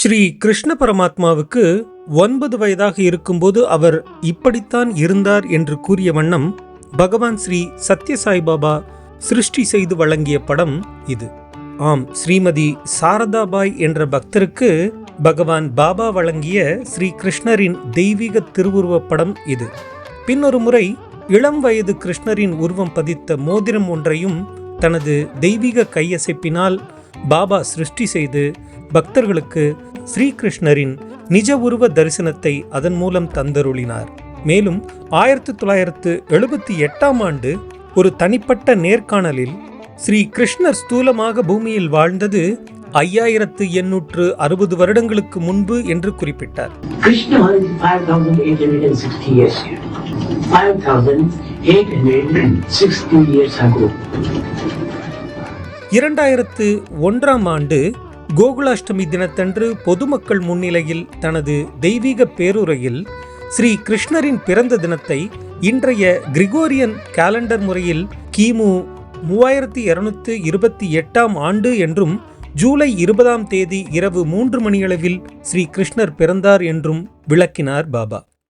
ஸ்ரீ கிருஷ்ண பரமாத்மாவுக்கு ஒன்பது வயதாக இருக்கும்போது அவர் இப்படித்தான் இருந்தார் என்று கூறிய வண்ணம் பகவான் ஸ்ரீ சத்யசாய் பாபா சிருஷ்டி செய்து வழங்கிய படம் இது. ஆம் ஸ்ரீமதி சாரதாபாய் என்ற பக்தருக்கு பகவான் பாபா வழங்கிய ஸ்ரீ கிருஷ்ணரின் தெய்வீக திருவுருவப் படம் இது. பின்னொரு முறை இளம் வயது கிருஷ்ணரின் உருவம் பதித்த மோதிரம் ஒன்றையும் தனது தெய்வீக கையசைப்பினால் பாபா சிருஷ்டி செய்து பக்தர்களுக்கு ஸ்ரீகிருஷ்ணரின் நிஜ உருவ தரிசனத்தை அதன் மூலம் தந்தருளினார் மேலும் ஆயிரத்தி தொள்ளாயிரத்து எழுபத்தி எட்டாம் ஆண்டு ஒரு தனிப்பட்ட நேர்காணலில் ஸ்ரீ கிருஷ்ணர் ஸ்தூலமாக பூமியில் வாழ்ந்தது ஐயாயிரத்து எண்ணூற்று அறுபது வருடங்களுக்கு முன்பு என்று குறிப்பிட்டார் Krishna is 5,860 years here. 5,860 years ago. இரண்டாயிரத்து ஒன்றாம் ஆண்டு கோகுலாஷ்டமி தினத்தன்று பொதுமக்கள் முன்னிலையில் தனது தெய்வீக பேருரையில் ஸ்ரீ கிருஷ்ணரின் பிறந்த தினத்தை இன்றைய கிரிகோரியன் காலண்டர் முறையில் கிமு மூவாயிரத்தி இருநூத்து இருபத்தி எட்டாம் ஆண்டு என்றும் ஜூலை இருபதாம் தேதி இரவு மூன்று மணியளவில் ஸ்ரீ கிருஷ்ணர் பிறந்தார் என்றும் விளக்கினார் பாபா.